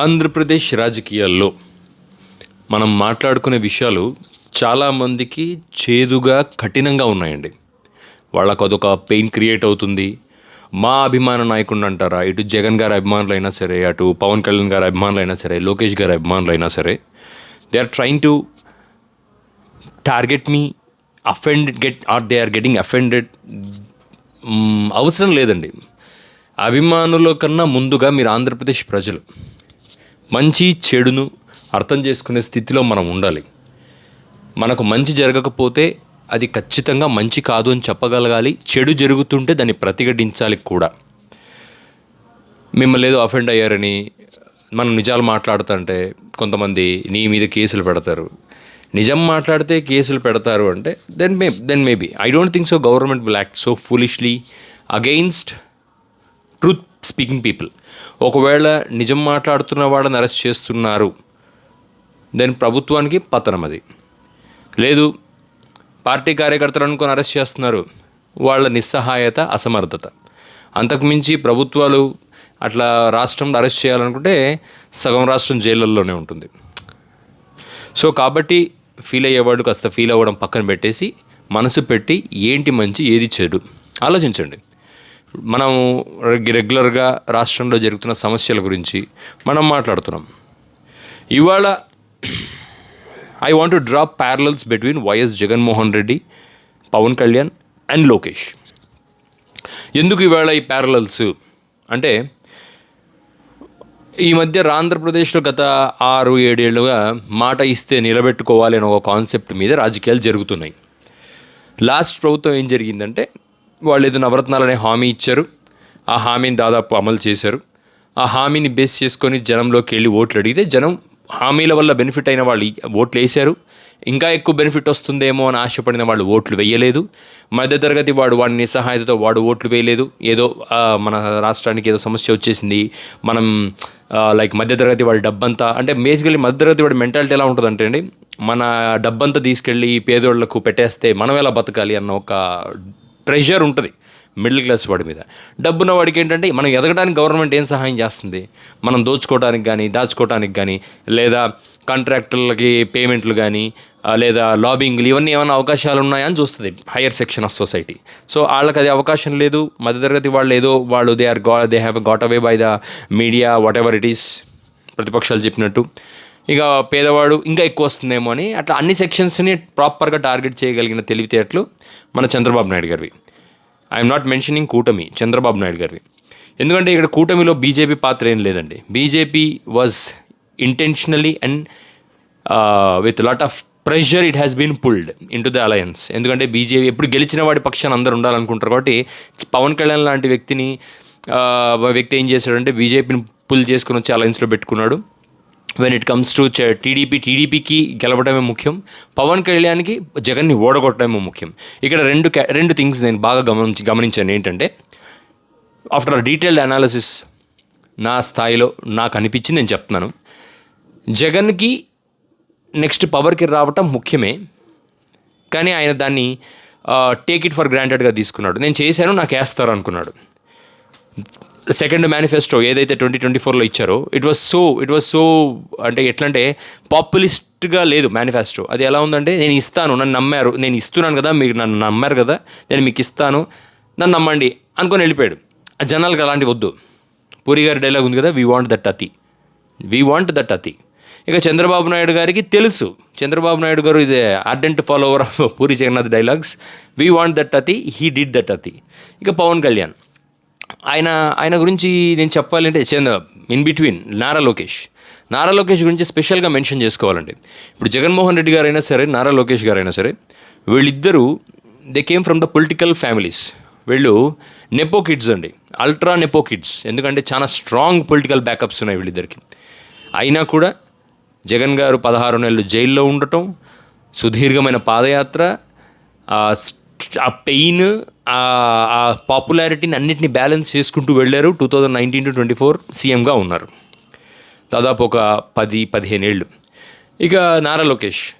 ఆంధ్రప్రదేశ్ రాజకీయాల్లో మనం మాట్లాడుకునే విషయాలు చాలామందికి చేదుగా కఠినంగా ఉన్నాయండి. వాళ్ళకు అదొక పెయిన్ క్రియేట్ అవుతుంది. మా అభిమాన నాయకుడు అంటారా ఇటు జగన్ గారి అభిమానులు అయినా సరే అటు పవన్ కళ్యాణ్ గారి అభిమానులు అయినా సరే లోకేష్ గారి అభిమానులు అయినా సరే they are trying to target me offend get are they are getting offended అవసరం లేదండి. అభిమానుల కన్నా ముందుగా మీరు ఆంధ్రప్రదేశ్ ప్రజలు. మంచి చెడును అర్థం చేసుకునే స్థితిలో మనం ఉండాలి. మనకు మంచి జరగకపోతే అది ఖచ్చితంగా మంచి కాదు అని చెప్పగలగాలి. చెడు జరుగుతుంటే దాన్ని ప్రతిఘటించాలి కూడా. మిమ్మల్ని ఏదో అఫెండ్ అయ్యారని మనం నిజాలు మాట్లాడుతుంటే కొంతమంది నీ మీద కేసులు పెడతారు. నిజం మాట్లాడితే కేసులు పెడతారు అంటే then may then maybe I don't think so government will act so foolishly against truth speaking people. ఒకవేళ నిజం మాట్లాడుతున్న వాళ్ళని అరెస్ట్ చేస్తున్నారు దెన్ ప్రభుత్వానికి పతనం అది. లేదు పార్టీ కార్యకర్తలు అనుకుని అరెస్ట్ చేస్తున్నారు వాళ్ళ నిస్సహాయత అసమర్థత. అంతకుమించి ప్రభుత్వాలు అట్లా రాష్ట్రంలో అరెస్ట్ చేయాలనుకుంటే సగం రాష్ట్రం జైళ్ళల్లోనే ఉంటుంది. సో కాబట్టి ఫీల్ అయ్యేవాడు కాస్త ఫీల్ అవ్వడం పక్కన పెట్టేసి మనసు పెట్టి ఏంటి మంచి ఏది చెడు? ఆలోచించండి. మనం రెగ్యులర్గా రాష్ట్రంలో జరుగుతున్న సమస్యల గురించి మనం మాట్లాడుతున్నాం. ఇవాళ I want to draw parallels between YS Jaganmohan Reddy Pawan Kalyan and Lokesh. ఎందుకు ఇవాళ ఈ ప్యారలల్స్ అంటే ఈ మధ్య ఆంధ్రప్రదేశ్లో గత ఆరు ఏడేళ్ళుగా మాట ఇస్తే నిలబెట్టుకోవాలి అనే ఒక కాన్సెప్ట్ మీద రాజకీయాలు జరుగుతున్నాయి. లాస్ట్ ప్రభుత్వం ఏం జరిగిందంటే వాళ్ళు ఏదో నవరత్నాలు అనే హామీ ఇచ్చారు. ఆ హామీని దాదాపు అమలు చేశారు. ఆ హామీని బేస్ చేసుకొని జనంలోకి వెళ్ళి ఓట్లు అడిగితే జనం హామీల వల్ల బెనిఫిట్ అయిన వాళ్ళు ఓట్లు వేశారు. ఇంకా ఎక్కువ బెనిఫిట్ వస్తుందేమో అని ఆశపడిన వాళ్ళు ఓట్లు వేయలేదు. మధ్యతరగతి వాడు వాడి నిస్సహాయతతో వాడు ఓట్లు వేయలేదు. ఏదో మన రాష్ట్రానికి ఏదో సమస్య వచ్చేసింది. మనం లైక్ మధ్యతరగతి వాడి డబ్బంతా అంటే బేసికలీ మధ్యతరగతి వాడి మెంటాలిటీ ఎలా ఉంటుందంటే అండి మన డబ్బంతా తీసుకెళ్ళి పేదోళ్ళకు పెట్టేస్తే మనం ఎలా బతకాలి అన్న ఒక ప్రెషర్ ఉంటుంది మిడిల్ క్లాస్ వాడి మీద. డబ్బున్న వాడికి ఏంటంటే మనం ఎదగడానికి గవర్నమెంట్ ఏం సహాయం చేస్తుంది? మనం దోచుకోవడానికి కానీ దాచుకోవడానికి కానీ లేదా కాంట్రాక్టర్లకి పేమెంట్లు కానీ లేదా లాబింగ్లు ఇవన్నీ ఏమైనా అవకాశాలు ఉన్నాయని చూస్తుంది higher section of society. So వాళ్ళకి అది అవకాశం లేదు మధ్యతరగతి వాళ్ళు ఏదో వాళ్ళు they ఆర్గా they have got away by the media whatever it is ప్రతిపక్షాలు చెప్పినట్టు. ఇక పేదవాడు ఇంకా ఎక్కువ వస్తుందేమో అని అట్లా అన్ని సెక్షన్స్ని ప్రాపర్గా టార్గెట్ చేయగలిగిన తెలివితేటలు మన చంద్రబాబు నాయుడు గారివి. ఐఎమ్ నాట్ మెన్షనింగ్ కూటమి చంద్రబాబు నాయుడు గారివి. ఎందుకంటే ఇక్కడ కూటమిలో బీజేపీ పాత్ర ఏం లేదండి. BJP was intentionally and with lot of pressure it has been pulled in to the alliance ఎందుకంటే బీజేపీ ఎప్పుడు గెలిచిన వాడి పక్షాన్ని అందరూ ఉండాలనుకుంటారు కాబట్టి పవన్ కళ్యాణ్ లాంటి వ్యక్తిని uh, వ్యక్తి ఏం చేశాడంటే బీజేపీని పుల్ చేసుకుని వచ్చి అలయన్స్లో పెట్టుకున్నాడు. When it comes to TDP టీడీపీకి గెలవడమే ముఖ్యం. పవన్ కళ్యాణ్కి జగన్ని ఓడగొట్టడమే ముఖ్యం. ఇక్కడ రెండు రెండు థింగ్స్ నేను బాగా గమనించి గమనించాను ఏంటంటే ఆఫ్టర్ డీటెయిల్డ్ అనాలిసిస్ నా స్థాయిలో నాకు అనిపించింది నేను చెప్తున్నాను. జగన్కి నెక్స్ట్ పవర్కి రావటం ముఖ్యమే. కానీ ఆయన దాన్ని టేక్ ఇట్ ఫర్ గ్రాంటెడ్గా తీసుకున్నాడు. నేను చేశాను నాకు వేస్తారు అనుకున్నాడు. సెకండ్ మేనిఫెస్టో ఏదైతే ట్వంటీ ట్వంటీ ఫోర్లో ఇచ్చారో it was so it was so అంటే ఎట్లా అంటే పాపులిస్ట్గా లేదు మేనిఫెస్టో అది ఎలా ఉందంటే నేను ఇస్తాను నన్ను నమ్మారు నేను ఇస్తున్నాను కదా మీరు నన్ను నమ్మారు కదా నేను మీకు ఇస్తాను నన్ను నమ్మండి అనుకొని వెళ్ళిపోయాడు. ఆ జనాలకు అలాంటివి వద్దు. పూరి గారి డైలాగ్ ఉంది కదా వీ వాంట్ దట్ అతి. వీ వాంట్ దట్ అతి. ఇక చంద్రబాబు నాయుడు గారికి తెలుసు. చంద్రబాబు నాయుడు గారు ఇదే ardent follower of Puri Jagannath dialogues we want that అతి హీ డిడ్ దట్ అతి. ఇక పవన్ కళ్యాణ్. ఆయన ఆయన గురించి నేను చెప్పాలంటే చంద్ర ఇన్ బిట్వీన్ నారా లోకేష్. నారా లోకేష్ గురించి స్పెషల్గా మెన్షన్ చేసుకోవాలండి. ఇప్పుడు జగన్మోహన్ రెడ్డి గారైనా సరే నారా లోకేష్ గారైనా సరే వీళ్ళిద్దరూ they came from the political families వీళ్ళు నెపో కిడ్స్ అండి. అల్ట్రా నెపో కిడ్స్ ఎందుకంటే చాలా స్ట్రాంగ్ పొలిటికల్ బ్యాకప్స్ ఉన్నాయి వీళ్ళిద్దరికి. అయినా కూడా జగన్ గారు పదహారు నెలలు జైల్లో ఉండటం సుదీర్ఘమైన పాదయాత్ర ఆ పెయిన్ ఆ పాపులారిటీని అన్నింటినీ బ్యాలెన్స్ చేసుకుంటూ వెళ్ళారు. Two thousand nineteen to twenty four సీఎంగా ఉన్నారు. దాదాపు ఒక పది పదిహేను ఏళ్ళు. ఇక నారా లోకేష్.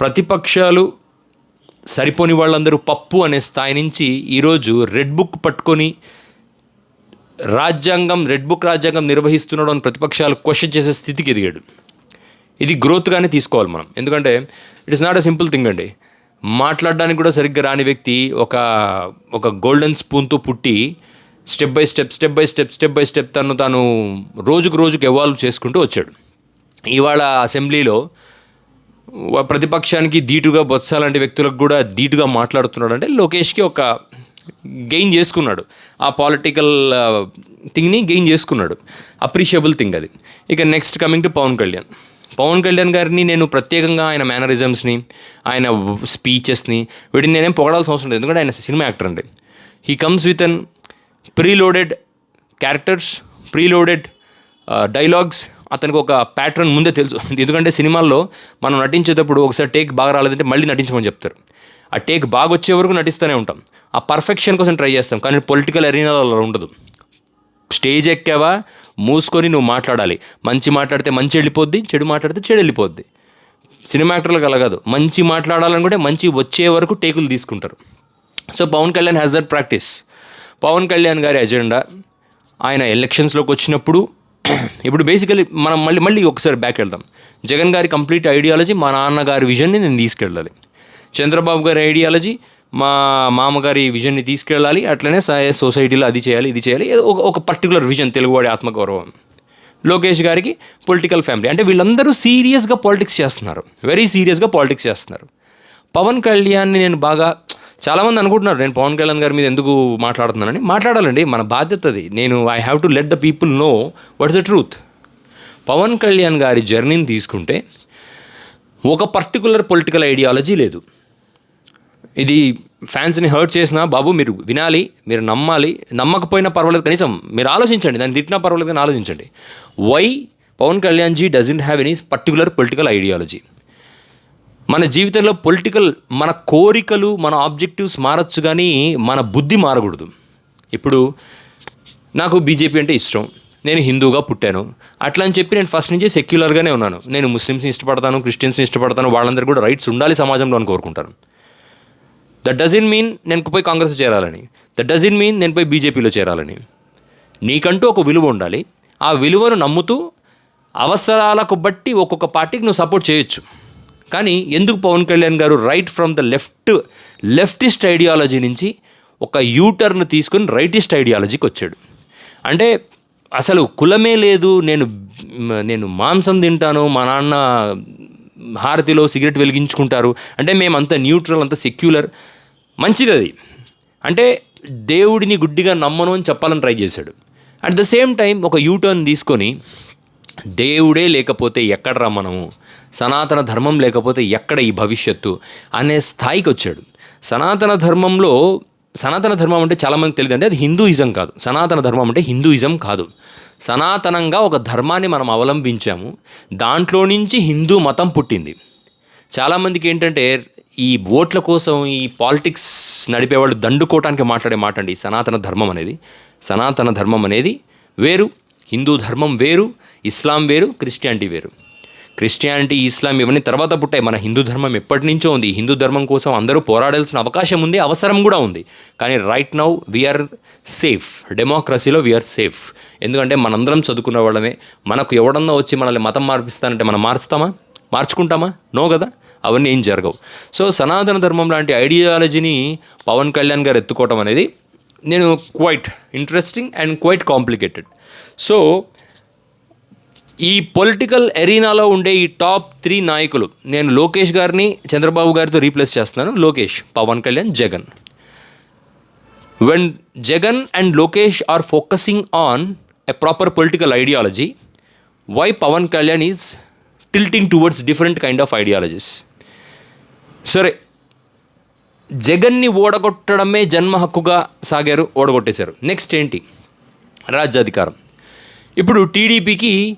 ప్రతిపక్షాలు సరిపోని వాళ్ళందరూ పప్పు అనే స్థాయి నుంచి ఈరోజు రెడ్ బుక్ పట్టుకొని రాజ్యాంగం రెడ్ బుక్ రాజ్యాంగం నిర్వహిస్తున్నాడు అని ప్రతిపక్షాలు క్వశ్చన్ చేసే స్థితికి ఎదిగాడు. ఇది గ్రోత్గానే తీసుకోవాలి మనం. ఎందుకంటే it is not a simple thing అండి. మాట్లాడడానికి కూడా సరిగ్గా రాని వ్యక్తి ఒక ఒక గోల్డెన్ స్పూన్తో పుట్టి step by step step by step step by step తను తాను రోజుకు రోజుకు ఎవాల్వ్ చేసుకుంటూ వచ్చాడు. ఇవాళ అసెంబ్లీలో ప్రతిపక్షానికి ధీటుగా బొత్స లాంటి వ్యక్తులకు కూడా ధీటుగా మాట్లాడుతున్నాడు అంటే లోకేష్కి ఒక గెయిన్ చేసుకున్నాడు. ఆ పాలిటికల్ థింగ్ని గెయిన్ చేసుకున్నాడు. అప్రిషియబుల్ థింగ్ అది. ఇక next coming to Pawan Kalyan. Pawan Kalyan గారిని నేను ప్రత్యేకంగా ఆయన మేనరిజమ్స్ని ఆయన స్పీచెస్ని వీటిని నేనేం పొగడాల్సిన అవసరం లేదు. ఎందుకంటే ఆయన సినిమా యాక్టర్ అండి. He comes with an preloaded characters preloaded dialogues అతనికి ఒక ప్యాటర్న్ ముందే తెలుసు. ఎందుకంటే సినిమాల్లో మనం నటించేటప్పుడు ఒకసారి టేక్ బాగా రాలేదంటే మళ్ళీ నటించమని చెప్తారు. ఆ టేక్ బాగా వచ్చే వరకు నటిస్తూనే ఉంటాం. ఆ పర్ఫెక్షన్ కోసం ట్రై చేస్తాం. కానీ పొలిటికల్ అరీనాలో అలా ఉండదు. స్టేజ్ ఎక్కావా మూసుకొని నువ్వు మాట్లాడాలి. మంచి మాట్లాడితే మంచి వెళ్ళిపోద్ది చెడు మాట్లాడితే చెడు వెళ్ళిపోద్ది. సినిమా యాక్టర్లకు కలగదు మంచి మాట్లాడాలనుకుంటే మంచి వచ్చే వరకు టేకులు తీసుకుంటారు. So Pawan Kalyan has that practice Pawan Kalyan garu agenda ఆయన ఎలక్షన్స్లోకి వచ్చినప్పుడు ఇప్పుడు బేసికలీ మనం మళ్ళీ మళ్ళీ ఒకసారి బ్యాక్ వెళ్దాం. జగన్ గారి కంప్లీట్ ఐడియాలజీ మా నాన్నగారి విజన్ని నేను తీసుకెళ్ళాలి. చంద్రబాబు గారి ఐడియాలజీ మా మామగారి విజన్ని తీసుకెళ్ళాలి అట్లనే సొసైటీలో అది చేయాలి ఇది చేయాలి ఏదో ఒక ఒక పర్టికులర్ విజన్ తెలుగువాడి ఆత్మగౌరవం. లోకేష్ గారికి పొలిటికల్ ఫ్యామిలీ అంటే వీళ్ళందరూ సీరియస్గా పాలిటిక్స్ చేస్తున్నారు. వెరీ సీరియస్గా పాలిటిక్స్ చేస్తున్నారు. పవన్ కళ్యాణ్ని నేను బాగా చాలామంది అనుకుంటున్నారు నేను పవన్ కళ్యాణ్ గారి మీద ఎందుకు మాట్లాడుతున్నానని. మాట్లాడాలండి మన బాధ్యత అది. నేను I have to let the people know what's the truth Pawan Kalyan garu జర్నీని తీసుకుంటే ఒక పర్టికులర్ పొలిటికల్ ఐడియాలజీ లేదు. ఇది ఫ్యాన్స్ని హర్ట్ చేసినా బాబు మీరు వినాలి మీరు నమ్మాలి నమ్మకపోయినా పర్వాలేదు కనీసం మీరు ఆలోచించండి దాన్ని తిట్టినా పర్వాలేదు కానీ ఆలోచించండి. Why Pawan Kalyan ji doesn't have any particular political ideology మన జీవితంలో పొలిటికల్ మన కోరికలు మన ఆబ్జెక్టివ్స్ మారచ్చు కానీ మన బుద్ధి మారకూడదు. ఇప్పుడు నాకు బీజేపీ అంటే ఇష్టం. నేను హిందూగా పుట్టాను. అట్లా అని చెప్పి నేను ఫస్ట్ నుంచి సెక్యులర్గానే ఉన్నాను. నేను ముస్లిమ్స్ని ఇష్టపడతాను క్రిస్టియన్స్ని ఇష్టపడతాను వాళ్ళందరూ కూడా రైట్స్ ఉండాలి సమాజంలో అని కోరుకుంటాను. దట్ డజన్ మీన్ నేను పోయి కాంగ్రెస్ చేరాలని. దట్ డజన్ మీన్ నేను పోయి బీజేపీలో చేరాలని. నీకంటూ ఒక విలువ ఉండాలి. ఆ విలువను నమ్ముతూ అవసరాలకు బట్టి ఒక్కొక్క పార్టీకి నువ్వు సపోర్ట్ చేయొచ్చు. కానీ ఎందుకు పవన్ కళ్యాణ్ గారు right from the left leftist ideology నుంచి ఒక యూటర్న్ తీసుకొని రైటిస్ట్ ఐడియాలజీకి వచ్చాడు. అంటే అసలు కులమే లేదు నేను నేను మాంసం తింటాను మా నాన్న హారతిలో సిగరెట్ వెలిగించుకుంటారు. అంటే మేమంతా న్యూట్రల్ అంత సెక్యులర్. మంచిది అది అంటే దేవుడిని గుడ్డిగా నమ్మను అని చెప్పాలని ట్రై చేశాడు. అట్ ద సేమ్ టైం ఒక యూటర్న్ తీసుకొని దేవుడే లేకపోతే ఎక్కడరా మనము? సనాతన ధర్మం లేకపోతే ఎక్కడ ఈ భవిష్యత్తు? అనే స్థాయికి వచ్చాడు సనాతన ధర్మంలో సనాతన ధర్మం అంటే చాలామంది తెలియదు అంటే అది హిందూయిజం కాదు. సనాతన ధర్మం అంటే హిందూయిజం కాదు. సనాతనంగా ఒక ధర్మాన్ని మనం అవలంబించాము. దాంట్లో నుంచి హిందూ మతం పుట్టింది. చాలామందికి ఏంటంటే ఈ ఓట్ల కోసం ఈ పాలిటిక్స్ నడిపేవాళ్ళు దండుకోవటానికి మాట్లాడే మాట అండి. సనాతన ధర్మం అనేది. సనాతన ధర్మం అనేది వేరు. హిందూ ధర్మం వేరు. ఇస్లాం వేరు. క్రిస్టియానిటీ వేరు. క్రిస్టియానిటీ ఇస్లాం ఇవన్నీ తర్వాత పుట్టాయి. మన హిందూ ధర్మం ఎప్పటి నుంచో ఉంది. హిందూ ధర్మం కోసం అందరూ పోరాడాల్సిన అవకాశం ఉంది అవసరం కూడా ఉంది. కానీ right now we are safe డెమోక్రసీలో వీఆర్ సేఫ్ ఎందుకంటే మనందరం చదువుకున్న వాళ్ళమే. మనకు ఎవడన్నా వచ్చి మనల్ని మతం మార్పిస్తానంటే మనం మార్చుతామా? మార్చుకుంటామా? నో కదా? అవన్నీ ఏం జరగవు. సో సనాతన ధర్మం లాంటి ఐడియాలజీని పవన్ కళ్యాణ్ గారు ఎత్తుకోవటం అనేది నేను quite interesting and quite complicated so ఈ పొలిటికల్ ఎరీనాలో ఉండే ఈ టాప్ త్రీ నాయకులు నేను లోకేష్ గారిని చంద్రబాబు గారితో రీప్లేస్ చేస్తున్నాను. Lokesh Pawan Kalyan Jagan. When Jagan and Lokesh are focusing on a proper political ideology why Pawan Kalyan is tilting towards different kind of ideologies సరే జగన్ని ఓడగొట్టడమే జన్మ హక్కుగా సాగారు ఓడగొట్టేశారు. నెక్స్ట్ ఏంటి? రాజ్యాధికారం. ఇప్పుడు టీడీపీకి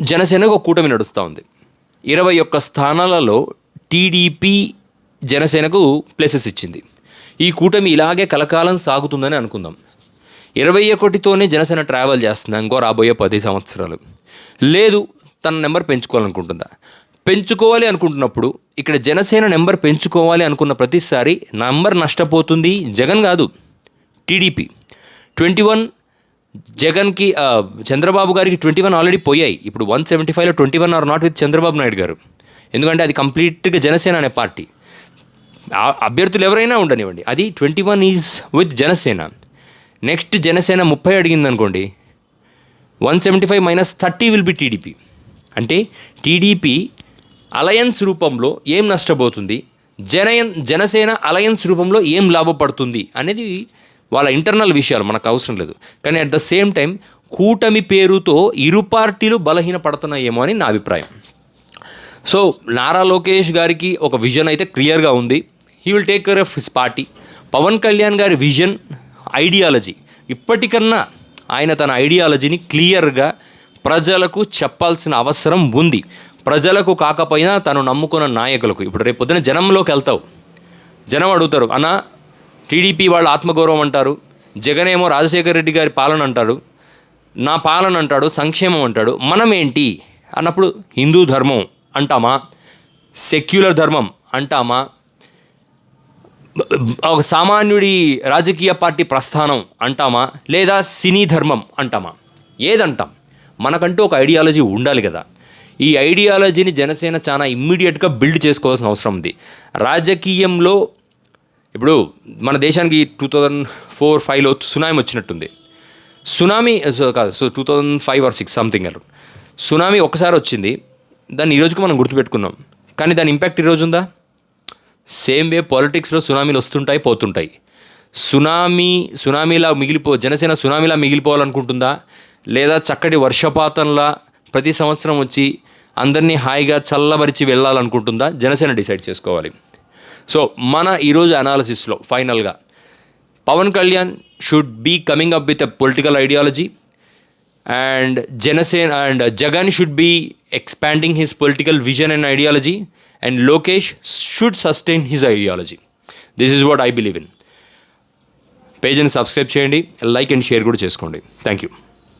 జనసేనకు ఒక కూటమి నడుస్తూ ఉంది. ఇరవై ఒక్క స్థానాలలో టీడీపీ జనసేనకు ప్లేసెస్ ఇచ్చింది. ఈ కూటమి ఇలాగే కలకాలం సాగుతుందని అనుకుందాం. ఇరవై ఒకటితోనే జనసేన ట్రావెల్ చేస్తుంది ఇంకో రాబోయే పది సంవత్సరాలు. లేదు తన నెంబర్ పెంచుకోవాలనుకుంటుందా? పెంచుకోవాలి అనుకుంటున్నప్పుడు ఇక్కడ జనసేన నెంబర్ పెంచుకోవాలి అనుకున్న ప్రతిసారి నంబర్ నష్టపోతుంది జగన్ కాదు టీడీపీ. ట్వంటీ వన్ జగన్కి చంద్రబాబు గారికి ట్వంటీ వన్ ఆల్రెడీ పోయాయి. ఇప్పుడు వన్ సెవెంటీ ఫైవ్లో twenty one are not with Chandrababu Naidu గారు. ఎందుకంటే అది కంప్లీట్గా జనసేన అనే పార్టీ. ఆ అభ్యర్థులు ఎవరైనా ఉండనివ్వండి. అది twenty one is with Janasena. Next Janasena ముప్పై అడిగింది అనుకోండి one seventy five minus thirty will be TDP. అంటే టీడీపీ అలయన్స్ రూపంలో ఏం నష్టపోతుంది? జనయన్ జనసేన అలయన్స్ రూపంలో ఏం లాభపడుతుంది? అనేది వాళ్ళ ఇంటర్నల్ విషయాలు మనకు అవసరం లేదు. కానీ అట్ ద సేమ్ టైం కూటమి పేరుతో ఇరు పార్టీలు బలహీన పడుతున్నాయేమో అని నా అభిప్రాయం. సో నారా లోకేష్ గారికి ఒక విజన్ అయితే క్లియర్గా ఉంది. He will take care of his party Pawan Kalyan గారి విజన్ ఐడియాలజీ ఇప్పటికన్నా ఆయన తన ఐడియాలజీని క్లియర్గా ప్రజలకు చెప్పాల్సిన అవసరం ఉంది. ప్రజలకు కాకపోయినా తను నమ్ముకున్న నాయకులకు. ఇప్పుడు రేపు పొద్దున జనంలోకి వెళ్తావు. జనం అడుగుతారు అన్న టీడీపీ వాళ్ళ ఆత్మగౌరవం అంటారు జగన్ ఏమో రాజశేఖర రెడ్డి గారి పాలన అంటాడు నా పాలన అంటాడు సంక్షేమం అంటాడు మనం ఏంటి అన్నప్పుడు హిందూ ధర్మం అంటామా? సెక్యులర్ ధర్మం అంటామా? ఒక సామాన్యుడి రాజకీయ పార్టీ ప్రస్థానం అంటామా? లేదా సినీ ధర్మం అంటామా? ఏదంటాం? మనకంటూ ఒక ఐడియాలజీ ఉండాలి కదా. ఈ ఐడియాలజీని జనసేన చాలా ఇమ్మీడియట్గా బిల్డ్ చేసుకోవాల్సిన అవసరం ఉంది. రాజకీయంలో ఇప్పుడు మన దేశానికి టూ థౌజండ్ ఫోర్ ఫైవ్లో సునామీ వచ్చినట్టుంది. సునామీ సో కాదు so two thousand five or six something అలా సునామీ ఒకసారి వచ్చింది. దాన్ని ఈరోజుకు మనం గుర్తుపెట్టుకున్నాం. కానీ దాని ఇంపాక్ట్ ఈరోజు ఉందా సేమ్ వే పాలిటిక్స్లో సునామీలు వస్తుంటాయి పోతుంటాయి. సునామీ సునామీలా మిగిలిపో జనసేన సునామీలా మిగిలిపోవాలనుకుంటుందా? లేదా చక్కటి వర్షపాతంలా ప్రతి సంవత్సరం వచ్చి అందరినీ హాయిగా చల్లబరిచి వెళ్ళాలనుకుంటుందా? జనసేన డిసైడ్ చేసుకోవాలి. సో మన ఈరోజు అనాలిసిస్లో ఫైనల్గా Pawan Kalyan should be coming up with a political ideology and Janasena and Jagan should be expanding his political vision and ideology and Lokesh should sustain his ideology this is what I believe in పేజ్ని subscribe చేయండి like and share కూడా చేసుకోండి. Thank you